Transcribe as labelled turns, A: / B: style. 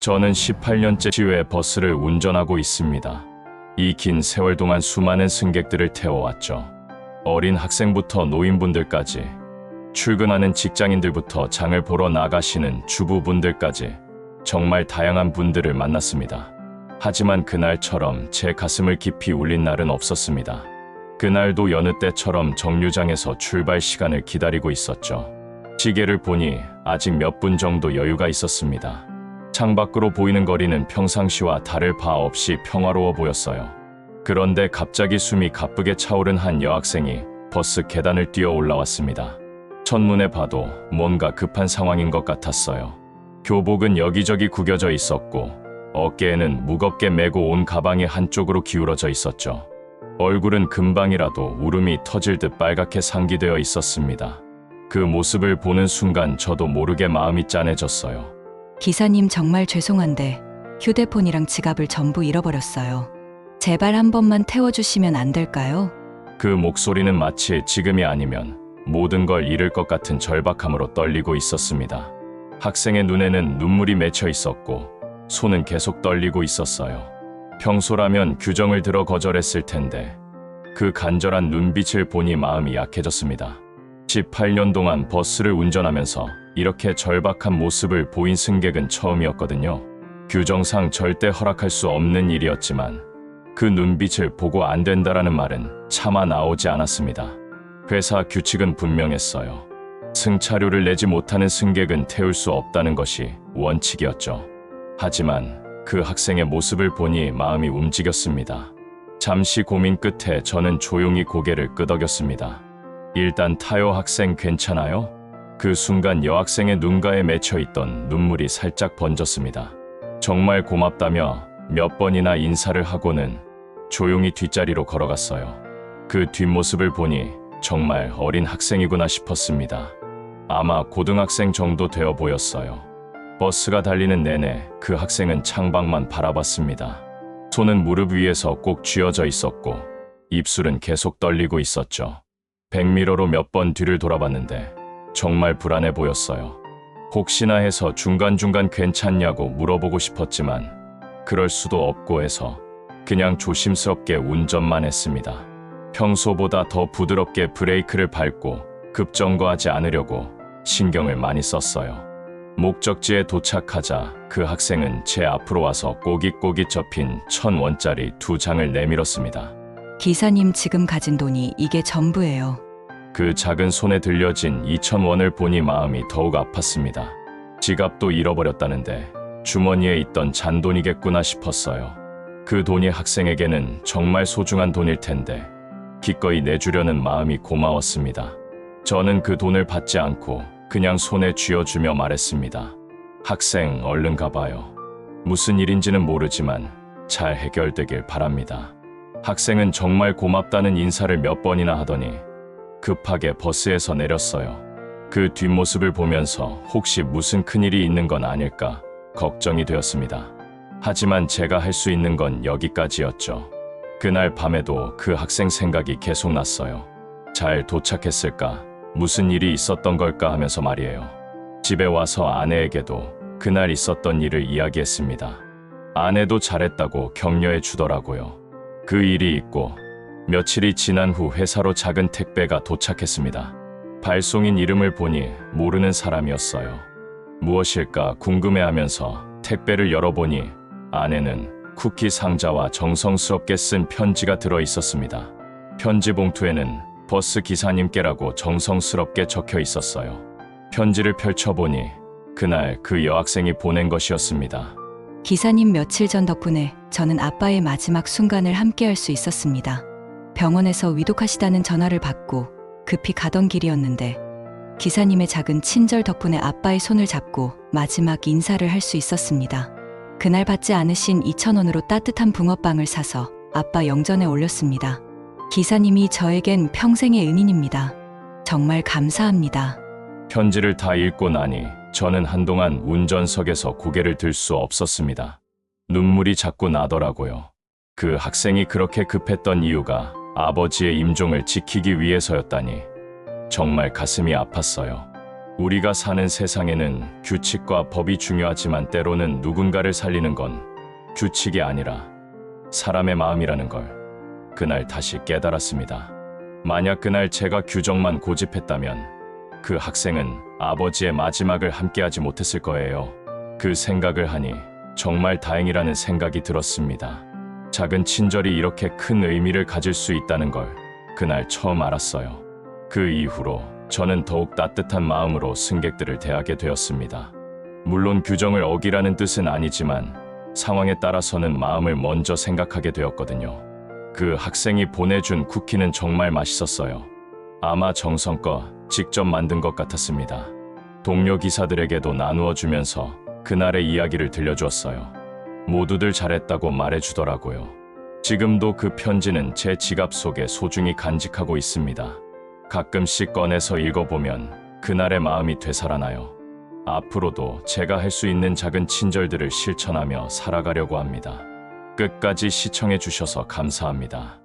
A: 저는 18년째 지회 버스를 운전하고 있습니다. 이 긴 세월 동안 수많은 승객들을 태워왔죠. 어린 학생부터 노인분들까지, 출근하는 직장인들부터 장을 보러 나가시는 주부분들까지 정말 다양한 분들을 만났습니다. 하지만 그날처럼 제 가슴을 깊이 울린 날은 없었습니다. 그날도 여느 때처럼 정류장에서 출발 시간을 기다리고 있었죠. 시계를 보니 아직 몇 분 정도 여유가 있었습니다. 창밖으로 보이는 거리는 평상시와 다를 바 없이 평화로워 보였어요. 그런데 갑자기 숨이 가쁘게 차오른 한 여학생이 버스 계단을 뛰어 올라왔습니다. 첫눈에 봐도 뭔가 급한 상황인 것 같았어요. 교복은 여기저기 구겨져 있었고 어깨에는 무겁게 메고 온 가방이 한쪽으로 기울어져 있었죠. 얼굴은 금방이라도 울음이 터질 듯 빨갛게 상기되어 있었습니다. 그 모습을 보는 순간 저도 모르게 마음이 짠해졌어요.
B: 기사님 정말 죄송한데 휴대폰이랑 지갑을 전부 잃어버렸어요. 제발 한 번만 태워주시면 안 될까요?
A: 그 목소리는 마치 지금이 아니면 모든 걸 잃을 것 같은 절박함으로 떨리고 있었습니다. 학생의 눈에는 눈물이 맺혀 있었고 손은 계속 떨리고 있었어요. 평소라면 규정을 들어 거절했을 텐데 그 간절한 눈빛을 보니 마음이 약해졌습니다. 18년 동안 버스를 운전하면서 이렇게 절박한 모습을 보인 승객은 처음이었거든요. 규정상 절대 허락할 수 없는 일이었지만 그 눈빛을 보고 안 된다라는 말은 차마 나오지 않았습니다. 회사 규칙은 분명했어요. 승차료를 내지 못하는 승객은 태울 수 없다는 것이 원칙이었죠. 하지만 그 학생의 모습을 보니 마음이 움직였습니다. 잠시 고민 끝에 저는 조용히 고개를 끄덕였습니다. 일단 타요 학생 괜찮아요? 그 순간 여학생의 눈가에 맺혀 있던 눈물이 살짝 번졌습니다. 정말 고맙다며 몇 번이나 인사를 하고는 조용히 뒷자리로 걸어갔어요. 그 뒷모습을 보니 정말 어린 학생이구나 싶었습니다. 아마 고등학생 정도 되어 보였어요. 버스가 달리는 내내 그 학생은 창밖만 바라봤습니다. 손은 무릎 위에서 꼭 쥐어져 있었고 입술은 계속 떨리고 있었죠. 백미러로 몇 번 뒤를 돌아봤는데 정말 불안해 보였어요. 혹시나 해서 중간중간 괜찮냐고 물어보고 싶었지만 그럴 수도 없고 해서 그냥 조심스럽게 운전만 했습니다. 평소보다 더 부드럽게 브레이크를 밟고 급정거하지 않으려고 신경을 많이 썼어요. 목적지에 도착하자 그 학생은 제 앞으로 와서 꼬깃꼬깃 접힌 천 원짜리 두 장을 내밀었습니다.
B: 기사님 지금 가진 돈이 이게 전부예요.
A: 그 작은 손에 들려진 2천 원을 보니 마음이 더욱 아팠습니다. 지갑도 잃어버렸다는데 주머니에 있던 잔돈이겠구나 싶었어요. 그 돈이 학생에게는 정말 소중한 돈일 텐데 기꺼이 내주려는 마음이 고마웠습니다. 저는 그 돈을 받지 않고 그냥 손에 쥐어주며 말했습니다. 학생, 얼른 가봐요. 무슨 일인지는 모르지만 잘 해결되길 바랍니다. 학생은 정말 고맙다는 인사를 몇 번이나 하더니 급하게 버스에서 내렸어요. 그 뒷모습을 보면서 혹시 무슨 큰일이 있는 건 아닐까 걱정이 되었습니다. 하지만 제가 할 수 있는 건 여기까지였죠. 그날 밤에도 그 학생 생각이 계속 났어요. 잘 도착했을까? 무슨 일이 있었던 걸까 하면서 말이에요. 집에 와서 아내에게도 그날 있었던 일을 이야기했습니다. 아내도 잘했다고 격려해 주더라고요. 그 일이 있고 며칠이 지난 후 회사로 작은 택배가 도착했습니다. 발송인 이름을 보니 모르는 사람이었어요. 무엇일까 궁금해하면서 택배를 열어보니 안에는 쿠키 상자와 정성스럽게 쓴 편지가 들어 있었습니다. 편지 봉투에는 버스 기사님께라고 정성스럽게 적혀 있었어요. 편지를 펼쳐보니 그날 그 여학생이 보낸 것이었습니다.
B: 기사님 며칠 전 덕분에 저는 아빠의 마지막 순간을 함께 할 수 있었습니다. 병원에서 위독하시다는 전화를 받고 급히 가던 길이었는데 기사님의 작은 친절 덕분에 아빠의 손을 잡고 마지막 인사를 할 수 있었습니다. 그날 받지 않으신 2,000원으로 따뜻한 붕어빵을 사서 아빠 영전에 올렸습니다. 기사님이 저에겐 평생의 은인입니다. 정말 감사합니다.
A: 편지를 다 읽고 나니 저는 한동안 운전석에서 고개를 들 수 없었습니다. 눈물이 자꾸 나더라고요. 그 학생이 그렇게 급했던 이유가 아버지의 임종을 지키기 위해서였다니 정말 가슴이 아팠어요. 우리가 사는 세상에는 규칙과 법이 중요하지만 때로는 누군가를 살리는 건 규칙이 아니라 사람의 마음이라는 걸 그날 다시 깨달았습니다. 만약 그날 제가 규정만 고집했다면 그 학생은 아버지의 마지막을 함께하지 못했을 거예요. 그 생각을 하니 정말 다행이라는 생각이 들었습니다. 작은 친절이 이렇게 큰 의미를 가질 수 있다는 걸 그날 처음 알았어요. 그 이후로 저는 더욱 따뜻한 마음으로 승객들을 대하게 되었습니다. 물론 규정을 어기라는 뜻은 아니지만 상황에 따라서는 마음을 먼저 생각하게 되었거든요. 그 학생이 보내준 쿠키는 정말 맛있었어요. 아마 정성껏 직접 만든 것 같았습니다. 동료 기사들에게도 나누어 주면서 그날의 이야기를 들려주었어요. 모두들 잘했다고 말해주더라고요. 지금도 그 편지는 제 지갑 속에 소중히 간직하고 있습니다. 가끔씩 꺼내서 읽어보면 그날의 마음이 되살아나요. 앞으로도 제가 할 수 있는 작은 친절들을 실천하며 살아가려고 합니다. 끝까지 시청해 주셔서 감사합니다.